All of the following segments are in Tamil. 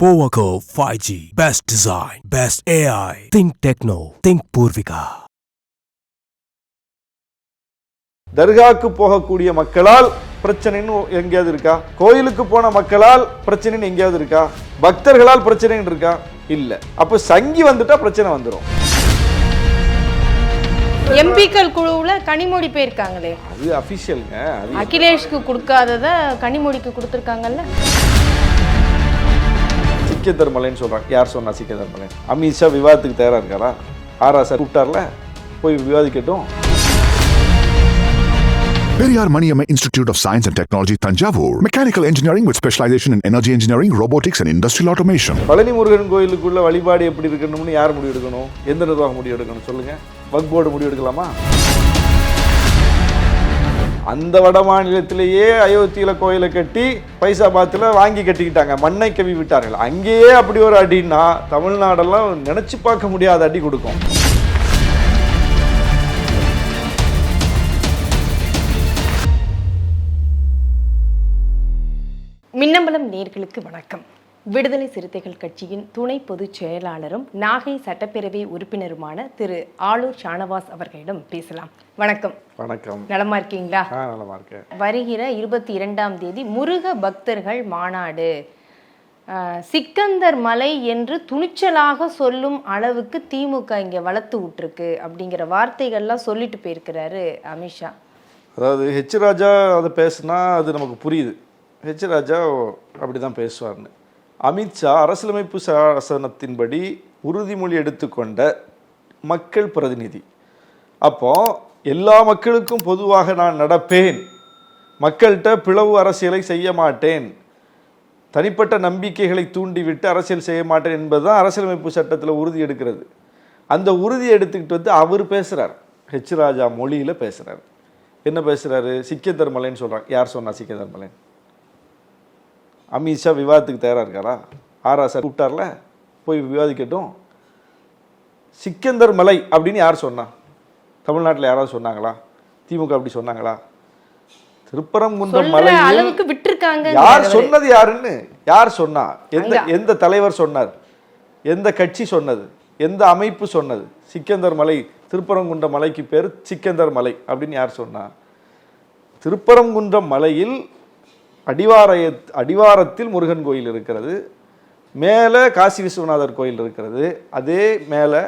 Powaco 5G. Best design. Best AI. Think Techno. Think Purvika. தர்காக்கு போகக்கூடிய மக்களால் பிரச்சனைன்னு எங்கேயாவது இருக்கா கோயிலுக்கு போன மக்களால் பிரச்சனைன்னு எங்கேயாவது இருக்கா பக்தர்களால் பிரச்சனைன்னு இருக்கா இல்ல அப்ப சங்கி வந்துட்டா பிரச்சனை வந்துடும் எம்பிக்கள் குழுவுல கனிமொழி போயிருக்காங்களே அது அபிஷியலுங்க அது அகிலேஷ்க்கு கொடுக்காதத கனிமொழிக்கு கொடுத்துருக்காங்கல்ல சிக்கந்தர் மலைன்னு சொல்றாங்க. யார் சொன்னா சிக்கந்தர் மலை அமித்ஷா விவாதத்துக்கு தயாரா இருக்காரா? ஆரா சார் கூப்பிட்டார்ல? போய் விவாதிக்கட்டும். Periyar Maniamma Institute of Science and Technology, Tanjavur. Mechanical engineering with specialization in energy engineering, robotics, and industrial automation. Palani Murugan கோயிலுக்குள்ள வழிபாடு எப்படி இருக்கணும்னு யார் முடிவு எடுக்கணும்? எந்த நிர்வாகம் முடிவு எடுக்கணும் சொல்லுங்க. வக் போர்டு முடிவு எடுக்கலாமா? அந்த வட மாநிலத்திலேயே அயோத்தியில் கோயிலை கட்டி பைசாபாத்தில் வாங்கி கட்டிக்கிட்டாங்க. மண்ணை கவி விட்டார்கள். அங்கேயே அப்படி ஒரு அடின்னா தமிழ்நாடெல்லாம் நினச்சி பார்க்க முடியாத அடி கொடுக்கும். மின்னம்பலம் நேர்களுக்கு வணக்கம். விடுதலை சிறுத்தைகள் கட்சியின் துணை பொதுச் செயலாளரும் நாகை சட்டப்பேரவை உறுப்பினருமான திரு ஆளூர் ஷானவாஸ் அவர்களிடம் பேசலாம். வணக்கம். வணக்கம். நலமா இருக்கீங்களா? நலமா இருக்கேன். வருகிற இருபத்தி இரண்டாம் தேதி முருக பக்தர்கள் மாநாடு. சிக்கந்தர் மலை என்று துணிச்சலாக சொல்லும் அளவுக்கு திமுக இங்க வளர்த்து விட்டுருக்கு அப்படிங்கிற வார்த்தைகள்லாம் சொல்லிட்டு போயிருக்கிறாரு அமித்ஷா அதாவது ஹெச் ராஜா அதை பேசுனா அது நமக்கு புரியுது. ஹெச் ராஜா அப்படி தான் பேசுவார்னு அமித்ஷா அரசியலமைப்பு சாசனத்தின்படி உறுதிமொழி எடுத்துக்கொண்ட மக்கள் பிரதிநிதி. அப்போ எல்லா மக்களுக்கும் பொதுவாக நான் நடப்பேன். மக்கள்கிட்ட பிளவு அரசியலை செய்ய மாட்டேன். தனிப்பட்ட நம்பிக்கைகளை தூண்டிவிட்டு அரசியல் செய்ய மாட்டேன் என்பதுதான் அரசியலமைப்பு சட்டத்தில் உறுதி எடுக்கிறது. அந்த உறுதியை எடுத்துக்கிட்டு வந்து அவர் பேசுகிறார் ஹெச் ராஜா மொழியில் பேசுகிறார் என்ன பேசுகிறாரு சிக்கிய தர்மலைன்னு சொல்கிறாங்க யார் சொன்னா சிக்கிய மலை அமித்ஷா விவாதத்துக்கு தயாராக இருக்காரா? ஆரா சார் கூப்பிட்டார்ல போய் விவாதிக்கட்டும். சிக்கந்தர் மலை அப்படின்னு யார் சொன்னா? தமிழ்நாட்டில் யாராவது சொன்னாங்களா? திமுக அப்படி சொன்னாங்களா? திருப்பரங்குன்றம் சொல்ற மலையில் அளவுக்கு விட்டுருக்காங்க யார் சொன்னது யாருன்னு? யார் சொன்னா? எந்த. எந்த தலைவர் சொன்னார்? எந்த கட்சி சொன்னது? எந்த அமைப்பு சொன்னது? சிக்கந்தர் மலை திருப்பரங்குன்றம் மலைக்கு பேர் சிக்கந்தர் மலை அப்படின்னு யார் சொன்னா? திருப்பரங்குன்றம் மலையில் அடிவாரய அடிவாரத்தில் முருகன் கோயில் இருக்கிறது. மேலே காசி விஸ்வநாதர் கோயில் இருக்கிறது. அதே மேலே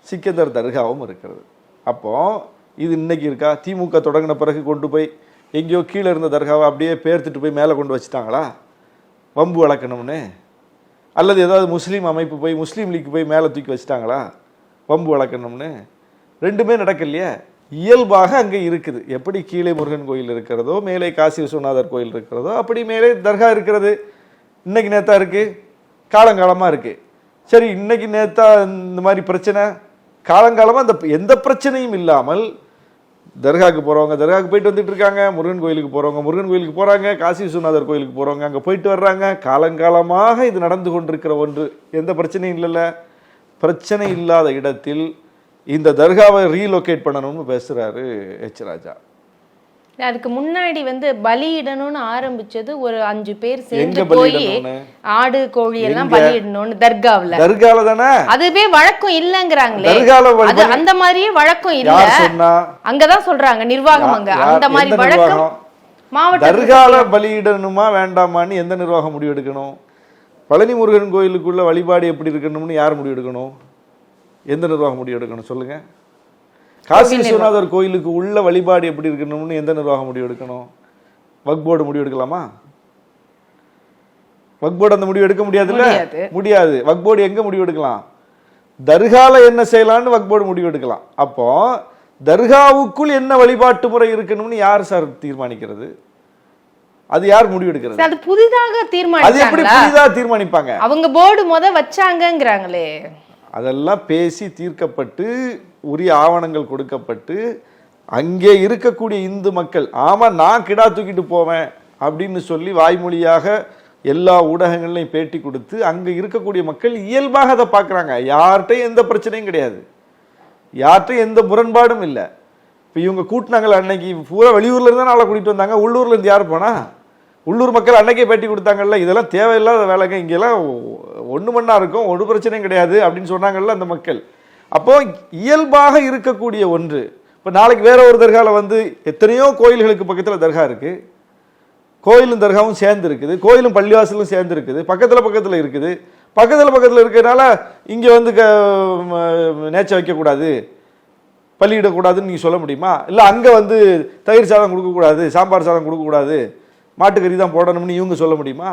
சிக்கந்தர் தர்காவும் இருக்கிறது. அப்போ இது இன்னைக்கு இருக்கா? திமுக தொடங்கின பிறகு கொண்டு போய் எங்கேயோ கீழே இருந்த தர்காவை அப்படியே பேர்த்துட்டு போய் மேலே கொண்டு வச்சுட்டாங்களா? வம்பு வளர்க்கணும்னு? அல்லது ஏதாவது முஸ்லீம் அமைப்பு போய் முஸ்லீம் லீக் போய் மேலே தூக்கி வச்சுட்டாங்களா? வம்பு வளர்க்கணும்னு? ரெண்டுமே நடக்கலையே. இயல்பாக அங்கே இருக்குது. எப்படி கீழே முருகன் கோயில் இருக்கிறதோ மேலே காசி விஸ்வநாதர் கோயில் இருக்கிறதோ அப்படி மேலே தர்கா இருக்கிறது. இன்னைக்கு நேத்தா இருக்கு காலங்காலமாக இருக்கு. சரி இன்னைக்கு நேத்தா இந்த மாதிரி பிரச்சனை காலங்காலமாக அந்த எந்த பிரச்சனையும் இல்லாமல் தர்காவுக்கு போகிறவங்க தர்காவுக்கு போயிட்டு வந்துட்டு இருக்காங்க முருகன் கோயிலுக்கு போகிறவங்க முருகன் கோயிலுக்கு போகிறாங்க காசி விஸ்வநாதர் கோயிலுக்கு போகிறவங்க அங்கே போயிட்டு வர்றாங்க. காலங்காலமாக இது நடந்து கொண்டிருக்கிற ஒன்று. எந்த பிரச்சனையும் இல்லைல்ல. பிரச்சனை இல்லாத இடத்தில் இந்த தர்காவை ரீலொகேட் பண்ணணும்னு பேசுகிறாரு ஹெச் ராஜா. அதுக்கு முன்னாடி வந்து பலியிடணும்னு ஆரம்பிச்சது ஒரு அஞ்சு பேர் சேர்ந்து போய்? ஆடு கோழி எல்லாம்? பலியிடணும்னு தர்காவுல. தர்கால தானே? அதுவே வழக்கம் இல்லங்கறாங்களே. அது அந்த மாதிரியே வழக்கம் இல்ல. அங்கதான் சொல்றாங்க நிர்வாகம் அங்க. அந்த மாதிரி வழக்கம்? மாவட்ட தர்கால பலியிடணுமா வேண்டாமான்னு எந்த நிர்வாகம் முடிவு எடுக்கணும் பழனி முருகன் கோயிலுக்குள்ள வழிபாடு எப்படி இருக்கணும்னு யார் முடிவு எடுக்கணும் எந்த நிர்வாகம் முடிவு எடுக்கணும் சொல்லுங்க? காசி விஸ்வநாதர் கோயிலுக்கு உள்ள வழிபாடு எப்படி இருக்கணும்னு எந்த நிர்வாகம் முடிவு எடுக்கணும்? வக் போர்டு முடிவு எடுக்கலாமா? வக் போர்டு அந்த முடிவு எடுக்க முடியாதுல்ல? முடியாது. வக் போர்டு எங்க முடிவு எடுக்கலாம்? தர்கால என்ன செய்யலாம்னு வக் போர்டு முடிவு எடுக்கலாம். அப்போ தர்காவுக்குள் என்ன வழிபாட்டு முறை இருக்கணும்னு யார் சார் தீர்மானிக்கிறது? அது யார் முடிவு எடுக்கிறது? அது புதிதாக அது எப்படி தீர்மானிச்சாங்களா? புதிதா தீர்மானிப்பாங்க? அவங்க போர்டு முத வச்சாங்கங்கறாங்களே. அதெல்லாம் பேசி தீர்க்கப்பட்டு உரிய ஆவணங்கள் கொடுக்கப்பட்டு அங்கே இருக்கக்கூடிய இந்து மக்கள் ஆமாம் நான் கிடா தூக்கிட்டு போவேன் அப்படின்னு சொல்லி வாய்மொழியாக எல்லா ஊடகங்கள்லையும் பேட்டி கொடுத்து அங்கே இருக்கக்கூடிய மக்கள் இயல்பாக அதை பார்க்குறாங்க. யார்கிட்டையும் எந்த பிரச்சனையும் கிடையாது. யார்கிட்டையும் எந்த முரண்பாடும் இல்லை. இப்போ இவங்க கூட்டினாங்களே அன்னைக்கு பூரா வெளியூர்லேருந்து தான் நாளை கூட்டிகிட்டு வந்தாங்க. உள்ளூர்லேருந்து யார் போனால் உள்ளூர் மக்கள் அன்னைக்கே பேட்டி கொடுத்தாங்கல்ல இதெல்லாம் தேவையில்லாத வேலைங்க. இங்கெல்லாம் ஒன்று மண்ணா இருக்கும் ஒரு பிரச்சனையும் கிடையாது அப்படின்னு சொன்னாங்கல்ல அந்த மக்கள். அப்போ இயல்பாக இருக்கக்கூடிய ஒன்று. இப்போ நாளைக்கு வேற ஒரு தர்காவில் வந்து எத்தனையோ கோயில்களுக்கு பக்கத்தில் தர்கா இருக்குது கோயிலும் தர்காவும் சேர்ந்து இருக்குது. கோயிலும் பள்ளிவாசலும் சேர்ந்து இருக்குது. பக்கத்தில் பக்கத்தில் இருக்குது. பக்கத்தில் பக்கத்தில் இருக்கிறதுனால இங்கே வந்து க ம- நேச்ச வைக்கக்கூடாது. பள்ளியிடக்கூடாதுன்னு நீங்கள் சொல்ல முடியுமா? இல்லை அங்கே வந்து தயிர் சாதம் கொடுக்கக்கூடாது சாம்பார் சாதம் கொடுக்கக்கூடாது. மாட்டுக்கறி தான் போடணும்னு இவங்க சொல்ல முடியுமா?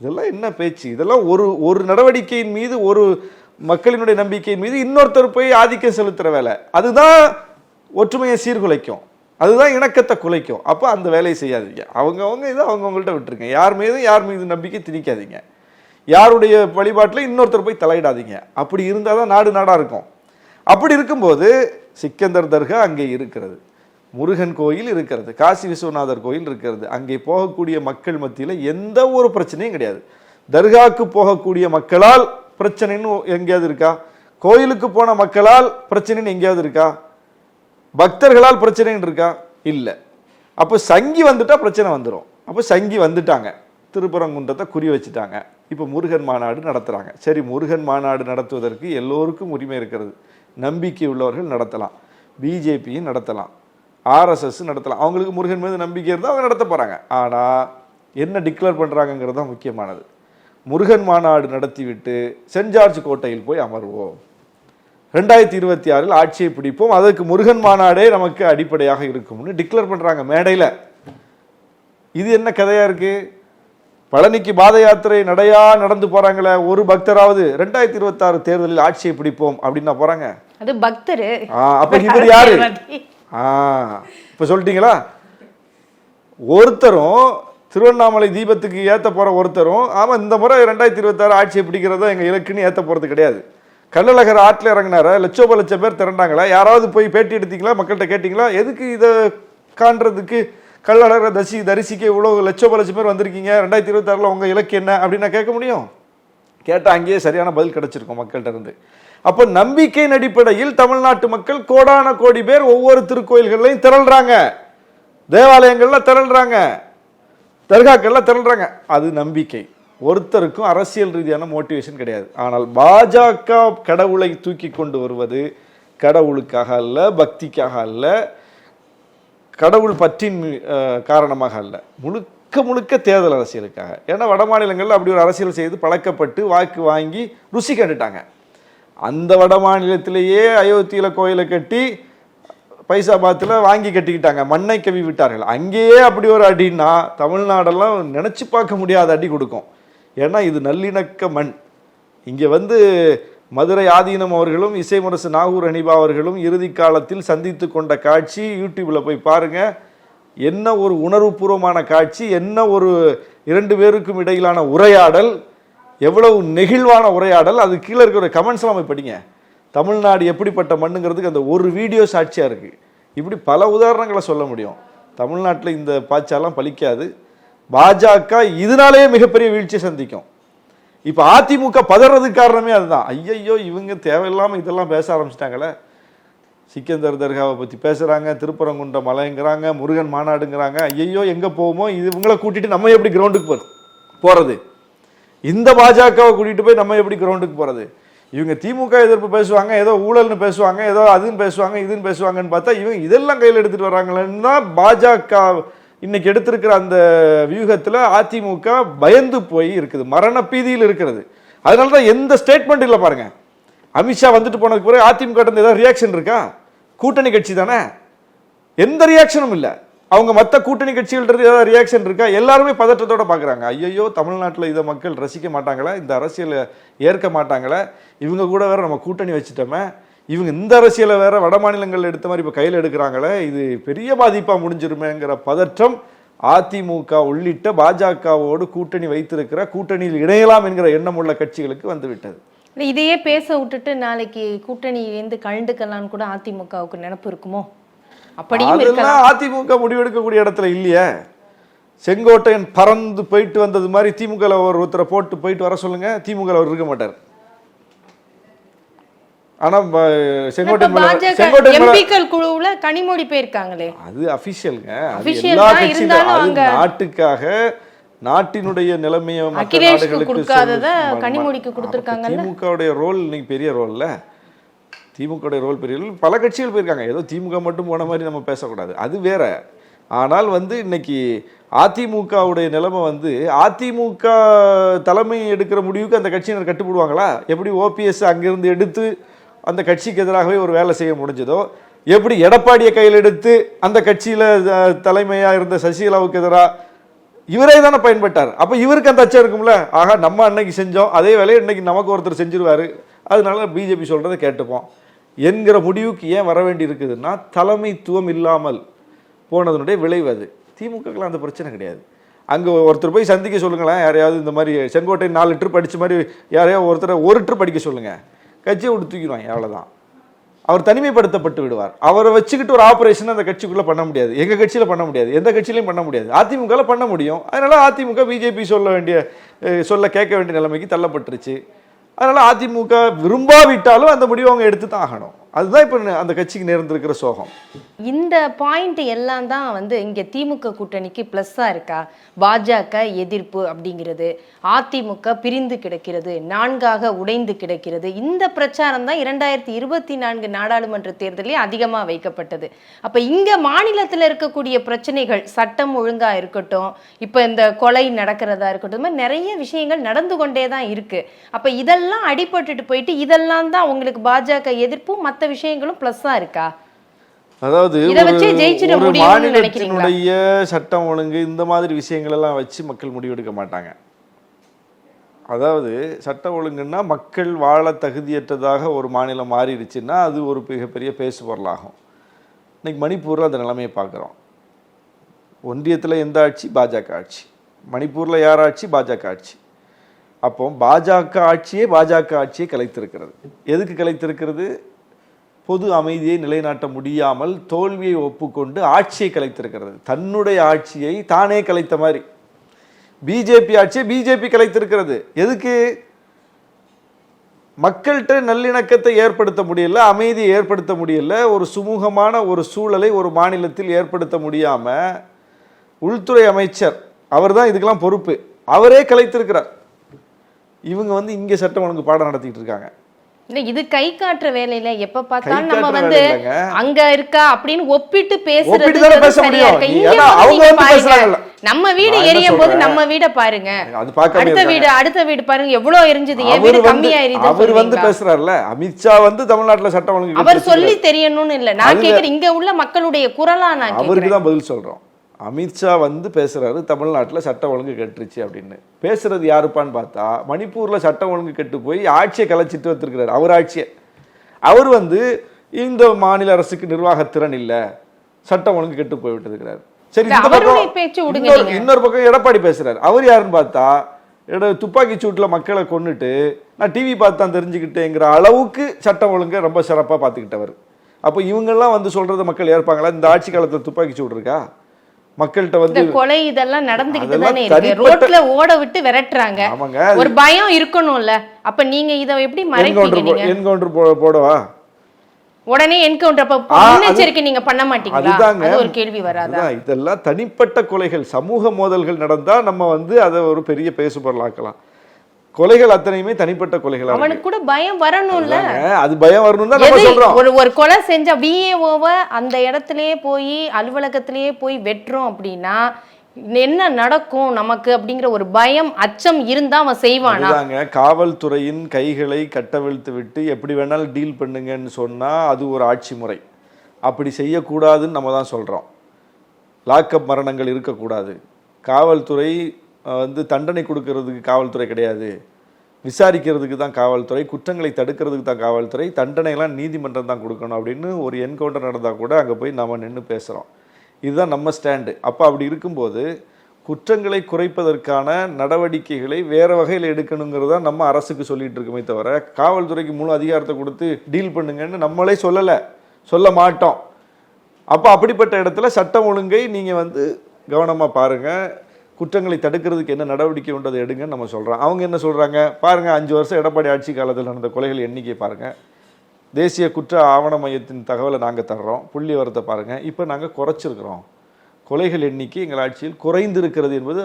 இதெல்லாம் என்ன பேச்சு? இதெல்லாம் ஒரு ஒரு நடவடிக்கையின் மீது ஒரு மக்களினுடைய நம்பிக்கையின் மீது இன்னொருத்தர் போய் ஆதிக்கம் செலுத்துகிற வேலை. அதுதான் ஒற்றுமையை சீர்குலைக்கும். அதுதான் இணக்கத்தை குலைக்கும். அப்போ அந்த வேலையை செய்யாதீங்க. அவங்கவுங்க இதை அவங்கவுங்கள்ட்ட விட்டுருங்க. யார் மீதும் யார் மீது நம்பிக்கை திணிக்காதீங்க. யாருடைய வழிபாட்டில் இன்னொருத்தர் போய் தலையிடாதீங்க. அப்படி இருந்தால் தான் நாடு நாடாக இருக்கும். அப்படி இருக்கும்போது சிக்கந்தர் தர்கா அங்கே இருக்கிறது. முருகன் கோயில் இருக்கிறது காசி விஸ்வநாதர் கோயில் இருக்கிறது. அங்கே போகக்கூடிய மக்கள் மத்தியில் எந்த ஒரு பிரச்சனையும் கிடையாது. தர்காவுக்கு போகக்கூடிய மக்களால் பிரச்சனைன்னு எங்கேயாவது இருக்கா? கோயிலுக்கு போன மக்களால் பிரச்சனைன்னு எங்கேயாவது இருக்கா? பக்தர்களால் பிரச்சனைன்னு இருக்கா? இல்லை. அப்போ சங்கி வந்துட்டால் பிரச்சனை வந்துடும் அப்போ சங்கி வந்துட்டாங்க. திருப்பரங்குன்றத்தை குறி வச்சுட்டாங்க. இப்போ முருகன் மாநாடு நடத்துகிறாங்க சரி முருகன் மாநாடு நடத்துவதற்கு எல்லோருக்கும் உரிமை இருக்கிறது. நம்பிக்கை உள்ளவர்கள் நடத்தலாம். பிஜேபியும் நடத்தலாம். ஆர்எஸ்எஸ் நடத்தலாம். அவங்களுக்கு முருகன் மீது நம்பிக்கை இருந்தால் அவங்க நடத்த போகிறாங்க ஆனால் என்ன டிக்ளேர் பண்ணுறாங்கங்கிறது தான் முக்கியமானது. முருகன் மாநாடு நடத்திவிட்டு சென்ட் ஜார்ஜ் கோட்டையில் போய் அமர்வோம். ரெண்டாயிரத்தி இருபத்தி ஆறில் ஆட்சியை பிடிப்போம். அதற்கு முருகன் மாநாடே நமக்கு அடிப்படையாக இருக்கும்னு டிக்ளேர் பண்றாங்க மேடையில். இது என்ன கதையா இருக்கு? பழனிக்கு பாத யாத்திரை நடையா நடந்து போறாங்களே? ஒரு பக்தராவது ரெண்டாயிரத்தி இருபத்தாறு தேர்தலில் ஆட்சியை பிடிப்போம் அப்படின்னா போறாங்க. அது பக்தரு. அப்ப இவர் யாரு. ஆ இப்போ சொல்லிட்டீங்களா? ஒருத்தரும் திருவண்ணாமலை தீபத்துக்கு ஏற்ற போகிற ஒருத்தரும் ஆமாம் இந்த முறை ரெண்டாயிரத்தி இருபத்தாறு ஆட்சியை பிடிக்கிறதா எங்கள் இலக்குன்னு ஏற்ற போகிறது கிடையாது. கள்ளழகர் ஆற்றில் இறங்கினாரா? லட்சோப லட்சம் பேர் திரண்டாங்களா? யாராவது போய் பேட்டி எடுத்தீங்களா? மக்கள்கிட்ட கேட்டிங்களா? எதுக்கு இதை காண்றதுக்கு கள்ளழகர் தசி தரிசிக்க இவ்வளோ லட்சோப லட்சம் பேர் வந்திருக்கீங்க? ரெண்டாயிரத்தி இருபத்தாறுல உங்கள் இலக்கு என்ன? அப்படின்னு நான் கேட்க முடியும். கேட்டால் அங்கேயே சரியான பதில் கிடச்சிருக்கும் மக்கள்கிட்ட இருந்து. அப்போ நம்பிக்கையின் அடிப்படையில் தமிழ்நாட்டு மக்கள் கோடான கோடி பேர் ஒவ்வொரு திருக்கோயில்கள்லையும் திரள்றாங்க. தேவாலயங்கள்ல திரள்றாங்க. தர்காக்கள்ல திரள்றாங்க. அது நம்பிக்கை. ஒருத்தருக்கும் அரசியல் ரீதியான மோட்டிவேஷன் கிடையாது. ஆனால் பாஜக கடவுளை தூக்கி கொண்டு வருவது கடவுளுக்காக அல்ல பக்திக்காக அல்ல கடவுள் பற்றின் காரணமாக அல்ல. முழுக்க முழுக்க தேர்தல் அரசியலுக்காக. ஏன்னா வட மாநிலங்களில் அப்படி ஒரு அரசியல் செய்து பழக்கப்பட்டு வாக்கு வாங்கி ருசி கண்டுட்டாங்க. அந்த வட மாநிலத்திலேயே அயோத்தியில் கோயிலை கட்டி பைசாபாத்தில் வாங்கி கட்டிக்கிட்டாங்க. மண்ணை கவி விட்டார்கள். அங்கேயே அப்படி ஒரு அடின்னா தமிழ்நாடெல்லாம் நினச்சி பார்க்க முடியாத அடி கொடுக்கும். ஏன்னா இது நல்லிணக்க மண். இங்கே வந்து மதுரை ஆதீனம் அவர்களும் இசைமுரசு நாகூர் அனிபா அவர்களும் இறுதி காலத்தில் சந்தித்து கொண்ட காட்சி யூடியூப்பில் போய் பாருங்க. என்ன ஒரு உணர்வுபூர்வமான காட்சி என்ன ஒரு இரண்டு பேருக்கும் இடையிலான உரையாடல் எவ்வளவு நெகிழ்வான உரையாடல். அது கீழே இருக்கிற கமெண்ட்ஸ்லாம் போய் படிங்க. தமிழ்நாடு எப்படிப்பட்ட மண்ணுங்கிறதுக்கு அந்த ஒரு வீடியோ சாட்சியாக இருக்குது இப்படி பல உதாரணங்களை சொல்ல முடியும். தமிழ்நாட்டில் இந்த பாய்ச்சாலாம் பலிக்காது. பாஜக இதனாலேயே மிகப்பெரிய வீழ்ச்சியை சந்திக்கும். இப்போ அதிமுக பதறதுக்கு காரணமே அதுதான். ஐயையோ இவங்க தேவையில்லாமல் இதெல்லாம் பேச ஆரம்பிச்சிட்டாங்களே. சிக்கந்தர் தர்காவை பற்றி பேசுகிறாங்க திருப்பரங்குன்ற மலைங்கிறாங்க முருகன் மாநாடுங்கிறாங்க. ஐயையோ எங்கே போவோமோ? இது இவங்கள கூட்டிகிட்டு நம்ம எப்படி கிரவுண்டுக்கு போ போகிறது இந்த பாஜகவை கூட்டிட்டு போய் நம்ம எப்படி கிரவுண்டுக்கு போகிறது இவங்க திமுக எதிர்ப்பு பேசுவாங்க ஏதோ ஊழல்னு பேசுவாங்க ஏதோ அதுன்னு பேசுவாங்க இதுன்னு பேசுவாங்கன்னு பார்த்தா இவங்க இதெல்லாம் கையில் எடுத்துட்டு வராங்களேன்னு தான் பாஜக இன்னைக்கு எடுத்திருக்கிற அந்த வியூகத்தில் அதிமுக பயந்து போய் இருக்குது மரண பீதியில் இருக்கிறது. அதனால தான் எந்த ஸ்டேட்மெண்ட் இல்லை பாருங்க. அமித்ஷா வந்துட்டு போனதுக்கு பிறகு அதிமுக ஏதாவது ரியாக்ஷன் இருக்கா? கூட்டணி கட்சி தானே? எந்த ரியாக்ஷனும் இல்லை. அவங்க மற்ற கூட்டணி கட்சிகள்ட்ட ஏதாவது ரியாக்ஷன் இருக்கா? எல்லாருமே பதற்றத்தோட பார்க்குறாங்க ஐயோ தமிழ்நாட்டில் இதை மக்கள் ரசிக்க மாட்டாங்களா? இந்த அரசியலை ஏற்க மாட்டாங்களா? இவங்க கூட வேற நம்ம கூட்டணி வச்சுட்டோமே. இவங்க இந்த அரசியலை வேற வட மாநிலங்கள் எடுத்த மாதிரி இப்போ கையில் எடுக்கிறாங்களே. இது பெரிய பாதிப்பாக முடிஞ்சிருமேங்கிற பதற்றம் அதிமுக உள்ளிட்ட பாஜகவோடு கூட்டணி வைத்திருக்கிற கூட்டணியில் இணையலாம் என்கிற எண்ணம் உள்ள கட்சிகளுக்கு வந்துவிட்டது. இதையே பேச விட்டுட்டு நாளைக்கு கூட்டணியிலேருந்து கலந்துக்கலாம்னு கூட அதிமுகவுக்கு நினப்பு இருக்குமோ? அப்படியும் அதிமுக முடிவெடுக்கக்கூடிய இடத்துல இல்லையே. செங்கோட்டையன் பறந்து போயிட்டு வந்தது மாதிரி திமுக ஒரு ஒருத்தரை போட்டு போயிட்டு வர சொல்லுங்க. திமுக அவர் இருக்க மாட்டார். ஆனா செங்கோட்டையன் செங்கோட்டையன் எம்பிக்கள் குழுவுல கனிமொழி போயிருக்காங்களே. அது அபிஷியலுங்க எல்லா கட்சியிலும் அது நாட்டுக்காக நாட்டினுடைய நிலைமையை மற்ற நாடுகளுக்கு கனிமொழிக்கு? அப்ப திமுகவுடைய ரோல் இன்னைக்கு பெரிய ரோல்ல. திமுக ரோல் பெரிய பல கட்சிகள் போயிருக்காங்க. ஏதோ திமுக மட்டும் போன மாதிரி நம்ம பேசக்கூடாது. அது வேற. ஆனால் வந்து இன்னைக்கு அதிமுகவுடைய நிலைமை வந்து அதிமுக தலைமை எடுக்கிற முடிவுக்கு அந்த கட்சியினர் கட்டுப்படுவாங்களா? எப்படி ஓபிஎஸ் அங்கிருந்து எடுத்து அந்த கட்சிக்கு எதிராகவே ஒரு வேலை செய்ய முடிஞ்சதோ? எப்படி எடப்பாடியை கையில் எடுத்து அந்த கட்சியில் தலைமையாக இருந்த சசிகலாவுக்கு எதிராக இவரே தானே பயன்பட்டார். அப்போ இவருக்கு அந்த அச்சம் இருக்கும்ல? ஆகா நம்ம அன்னைக்கு செஞ்சோம். அதே வேலையை இன்னைக்கு நமக்கு ஒருத்தர் செஞ்சிருவாரு. அதனால பிஜேபி சொல்கிறத கேட்டுப்போம். என்கிற முடிவுக்கு ஏன் வர வேண்டி இருக்குதுன்னா தலைமைத்துவம் இல்லாமல் போனதனுடைய விளைவு அது. திமுகக்கெல்லாம் அந்த பிரச்சனை கிடையாது. அங்கே ஒருத்தர் போய் சந்திக்க சொல்லுங்களேன் யாரையாவது இந்த மாதிரி செங்கோட்டை நாலு ட்ரிப் படித்த மாதிரி யாரையாவது ஒருத்தரை ஒரு ட்ரிப் அடிக்க சொல்லுங்கள் கட்சியை விட்டு தூக்கிடுவாங்க அவ்வளவுதான். அவர் தனிமைப்படுத்தப்பட்டு விடுவார். அவரை வச்சுக்கிட்டு ஒரு ஆப்ரேஷன் அந்த கட்சிக்குள்ளே பண்ண முடியாது. எங்கள் கட்சியில் பண்ண முடியாது. எந்த கட்சியிலையும் பண்ண முடியாது. அதிமுகவில் பண்ண முடியும். அதனால் அதிமுக பிஜேபி சொல்ல வேண்டிய சொல்ல கேட்க வேண்டிய நிலைமைக்கு தள்ளப்பட்டுருச்சு. அதனால் அதிமுக விரும்பாவிட்டாலும் அந்த முடிவை அவங்க எடுத்து தான் ஆகணும். அதுதான் இப்போ அந்த கட்சிக்கு நேர்ந்திருக்கிற சோகம். இந்த பாயிண்ட் எல்லாம் தான் வந்து இங்கே திமுக கூட்டணிக்கு ப்ளஸ்ஸாக இருக்கா? பாஜக எதிர்ப்பு அப்படிங்கிறது அதிமுக பிரிந்து கிடக்கிறது நான்காக உடைந்து கிடக்கிறது. இந்த பிரச்சாரம் தான் இரண்டாயிரத்தி இருபத்தி நான்கு நாடாளுமன்ற தேர்தலில் அதிகமாக வைக்கப்பட்டது. அப்போ இங்கே மாநிலத்தில் இருக்கக்கூடிய பிரச்சனைகள் சட்டம் ஒழுங்காக இருக்கட்டும் இப்போ இந்த கொலை நடக்கிறதா இருக்கட்டும் மாதிரி நிறைய விஷயங்கள் நடந்து கொண்டே தான் இருக்குது அப்போ இதெல்லாம் அடிபட்டுட்டு போயிட்டு இதெல்லாம் தான் உங்களுக்கு பாஜக எதிர்ப்பும் மற்ற விஷயங்களும் பிளஸ்ஸா இருக்கா? அதாவது ஒரு-? மாநிலத்தினுடைய சட்டம் ஒழுங்கு இந்த மாதிரி விஷயங்கள் எல்லாம் வச்சு மக்கள் முடிவெடுக்க மாட்டாங்க. அதாவது சட்ட ஒழுங்குன்னா மக்கள் வாழ தகுதியற்றதாக ஒரு மாநிலம் மாறிடுச்சுன்னா அது ஒரு மிகப்பெரிய பேசு பொருளாகும் இன்னைக்கு மணிப்பூரில் அந்த நிலைமையை பார்க்குறோம். ஒன்றியத்தில் எந்த ஆட்சி? பாஜக ஆட்சி. மணிப்பூரில் யார் ஆட்சி? பாஜக ஆட்சி. அப்போ பாஜக ஆட்சியே பாஜக ஆட்சியை கலைத்திருக்கிறது. எதுக்கு கலைத்திருக்கிறது? பொது அமைதியை நிலைநாட்ட முடியாமல் தோல்வியை ஒப்புக்கொண்டு ஆட்சியை கலைத்திருக்கிறது. தன்னுடைய ஆட்சியை தானே கலைத்த மாதிரி. பிஜேபி ஆட்சியை பிஜேபி கலைத்திருக்கிறது. எதுக்கு? மக்கள்கிட்ட நல்லிணக்கத்தை ஏற்படுத்த முடியல அமைதியை ஏற்படுத்த முடியல ஒரு சுமூகமான ஒரு சூழலை ஒரு மாநிலத்தில் ஏற்படுத்த முடியாமல் உள்துறை அமைச்சர் அவர்தான் இதுக்கெல்லாம் பொறுப்பு. அவரே கலைத்திருக்கிறார். இவங்க வந்து இங்கே சட்டம் ஒழுங்கு பாடம் நடத்திக்கிட்டு இருக்காங்க. இல்ல இது கை காட்டுற வேலையில எப்ப பார்த்தாலும் நம்ம வந்து. அங்க இருக்கா அப்படின்னு ஒப்பிட்டு பேசுறது சரியா. இருக்கு. நம்ம வீடு எரியும் போது? நம்ம வீட பாருங்க. அடுத்த. வீடு அடுத்த வீடு பாருங்க. எவ்வளவு எரிஞ்சது? என் வீடு கம்மியா எரியுது அவர் வந்து பேசுறாருல அமித்ஷா வந்து தமிழ்நாட்டுல சட்டம் அவர் சொல்லி தெரியணும்னு இல்ல. நான் கேக்குறேன். இங்க உள்ள மக்களுடைய குரலா நான் அவருக்கு தான் பதில் சொல்றோம். அமித்ஷா வந்து பேசுறாரு தமிழ்நாட்டுல சட்டம் ஒழுங்கு கெட்டுருச்சு அப்படின்னு. பேசுறது யாருப்பான்னு பார்த்தா மணிப்பூர்ல சட்டம் ஒழுங்கு கெட்டு போய் ஆட்சியை கலைச்சிட்டு வந்திருக்கிறார் அவர் ஆட்சியை. அவர் வந்து இந்த மாநில அரசுக்கு நிர்வாகத்திறன் இல்ல சட்டம் ஒழுங்கு கெட்டு போய்விட்டு சரி இந்த பக்கம் இன்னொரு- பக்கம் எடப்பாடி பேசுறாரு. அவர் யாருன்னு பார்த்தா துப்பாக்கி சூட்டுல மக்களை கொன்னுட்டு நான் டிவி பார்த்து தான் தெரிஞ்சுக்கிட்டேங்கிற அளவுக்கு சட்டம் ஒழுங்கை ரொம்ப சிறப்பா பார்த்துக்கிட்டவர். அப்போ இவங்கெல்லாம் வந்து சொல்றதை மக்கள் ஏற்பாங்களா? இந்த ஆட்சி காலத்துல துப்பாக்கி சூடு இருக்கா? மக்கள்கிட்ட வந்து கொலை இதெல்லாம் நடந்துகிட்டு தானே இருக்கு. ரோட்ல ஓட விட்டு விரட்டுறாங்க. ஒரு பயம் இருக்கணும்ல. அப்ப நீங்க இத எப்படி மறைப்பீங்க என்கவுண்டர் போடவா? உடனே என்கவுண்டர் அப்ப முன்னெச்சரிக்கை நீங்க பண்ண மாட்டீங்களா? ஒரு கேள்வி வராதா? இதெல்லாம் தனிப்பட்ட கொலைகள் சமூக மோதல்கள் நடந்தா நம்ம வந்து அதை ஒரு பெரிய பேசுபொருளாக்கலாம். கொலைகள் அத்தனையுமே தனிப்பட்ட கொலைகளா. அவனுக்கு கூட பயம் வரணும்ல. அது பயம் வரணும் தான் நம்ம சொல்றோம். ஒரு ஒரு கொலை செஞ்ச விஏஓவ அந்த இடத்துலயே போய் அலுவலகத்திலேயே போய் வெட்டுறோம் அப்படின்னா என்ன நடக்கும் நமக்கு அப்படிங்கிற ஒரு பயம் அச்சம் இருந்தா அவன் செய்வானா? காவல்துறையின் கைகளை கட்டவிழ்த்து விட்டு எப்படி வேணாலும் டீல் பண்ணுங்கன்னு சொன்னா அது ஒரு ஆட்சி முறை. அப்படி செய்யக்கூடாதுன்னு நம்ம தான் சொல்றோம். லாக்அப் மரணங்கள் இருக்கக்கூடாது. காவல்துறை வந்து தண்டனை கொடுக்கறதுக்கு காவல்துறை கிடையாது. விசாரிக்கிறதுக்கு தான் காவல்துறை குற்றங்களை தடுக்கிறதுக்கு தான் காவல்துறை தண்டனைலாம் நீதிமன்றம் தான் கொடுக்கணும் அப்படின்னு ஒரு என்கவுண்டர் நடந்தால் கூட அங்கே போய் நம்ம நின்று பேசுகிறோம் இதுதான் நம்ம ஸ்டாண்டு. அப்போ அப்படி இருக்கும்போது குற்றங்களை குறைப்பதற்கான நடவடிக்கைகளை வேறு வகையில் எடுக்கணுங்கிறத நம்ம அரசுக்கு சொல்லிட்டு இருக்கோமே தவிர காவல்துறைக்கு முழு அதிகாரத்தை கொடுத்து டீல் பண்ணுங்கன்னு நம்மளே சொல்லலை. சொல்ல மாட்டோம். அப்போ அப்படிப்பட்ட இடத்துல சட்டம் ஒழுங்கை நீங்கள் வந்து கவனமாக பாருங்கள் குற்றங்களை தடுக்கிறதுக்கு என்ன நடவடிக்கை உண்டதை எடுங்கன்னு நம்ம சொல்கிறோம் அவங்க என்ன சொல்கிறாங்க பாருங்கள் அஞ்சு வருஷம் எடப்பாடி ஆட்சி காலத்தில் நடந்த கொலைகள் எண்ணிக்கை பாருங்கள் தேசிய குற்ற ஆவண மையத்தின் தகவலை நாங்கள் தர்றோம். புள்ளி வரத்தை பாருங்கள் இப்போ நாங்கள் குறைச்சிருக்கிறோம். கொலைகள் எண்ணிக்கை எங்கள் ஆட்சியில் குறைந்திருக்கிறது என்பது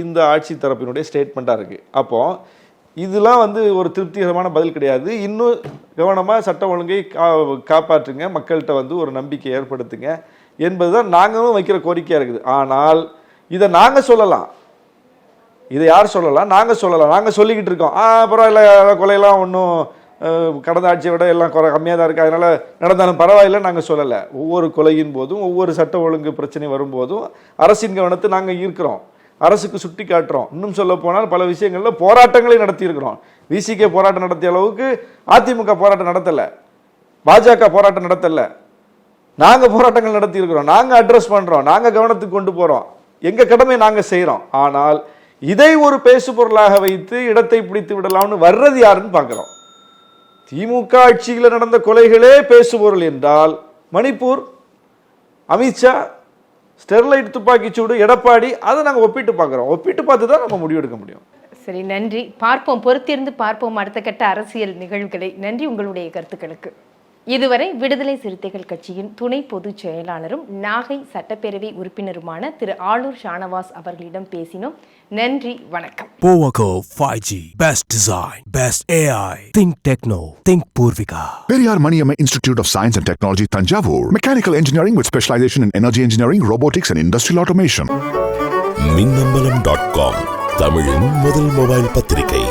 இந்த ஆட்சி தரப்பினுடைய ஸ்டேட்மெண்ட்டாக இருக்குது அப்போது இதெல்லாம் வந்து ஒரு திருப்திகரமான பதில் கிடையாது. இன்னும் கவனமாக சட்ட ஒழுங்கை கா காப்பாற்றுங்க. மக்கள்கிட்ட வந்து ஒரு நம்பிக்கை ஏற்படுத்துங்க என்பது தான் நாங்களும் வைக்கிற கோரிக்கையாக இருக்குது. ஆனால் இதை நாங்கள் சொல்லலாம். இதை யார் சொல்லலாம்? நாங்கள் சொல்லலாம். நாங்கள் சொல்லிக்கிட்டு இருக்கோம். ஆ பரவாயில்ல அதெல்லாம் கொலையெல்லாம் ஒன்றும் கடந்த ஆட்சியை விட எல்லாம் குறை கம்மியாக தான் இருக்குது அதனால் நடந்தாலும் பரவாயில்ல நாங்கள் சொல்லலை. ஒவ்வொரு கொலையின் போதும் ஒவ்வொரு சட்ட ஒழுங்கு பிரச்சனை வரும்போதும் அரசின் கவனத்தை நாங்கள் ஈர்க்கிறோம். அரசுக்கு சுட்டி காட்டுறோம். இன்னும் சொல்ல போனால் பல விஷயங்களில் போராட்டங்களை நடத்தியிருக்கிறோம். விசிகே போராட்டம் நடத்திய அளவுக்கு அதிமுக போராட்டம் நடத்தலை. பாஜக போராட்டம் நடத்தலை. நாங்கள் போராட்டங்கள் நடத்தியிருக்கிறோம். நாங்கள் அட்ரஸ் பண்ணுறோம் நாங்கள் கவனத்துக்கு கொண்டு போகிறோம் எங்கள் கடமை நாங்கள் செய்கிறோம் ஆனால் இதை ஒரு பேசுபொருளாக வைத்து இடத்தை பிடித்து விடலாம்னு வர்றது யாருன்னு பார்க்குறோம். திமுக ஆட்சியில் நடந்த கொலைகளே பேசுபொருள் என்றால் மணிப்பூர் அமித்ஷா ஸ்டெர்லைட் துப்பாக்கிச்சூடு எடப்பாடி அதை நாங்கள் ஒப்பிட்டு பார்க்குறோம். ஒப்பிட்டு பார்த்து தான் நம்ம முடிவெடுக்க முடியும். சரி நன்றி. பார்ப்போம் பொறுத்திருந்து பார்ப்போம் அடுத்த கட்ட அரசியல் நிகழ்வுகளை. நன்றி உங்களுடைய கருத்துக்களுக்கு. இதுவரை விடுதலை சிறுத்தைகள் கட்சியின் துணை பொதுச் செயலாளரும் நாகை சட்டப்பேரவை உறுப்பினருமான திரு ஆளூர் ஷானவாஸ் அவர்களிடம் பேசினோம் நன்றி வணக்கம் Powaco 5G. Best design. Best AI. Think techno. Think Purvika. Periyar Maniamma Institute of Science and Technology, Tanjavur. Mechanical engineering with specialization in energy engineering, robotics, and industrial automation. Minnambalam dot com தமிழின் முதல் மொபைல் பத்திரிகை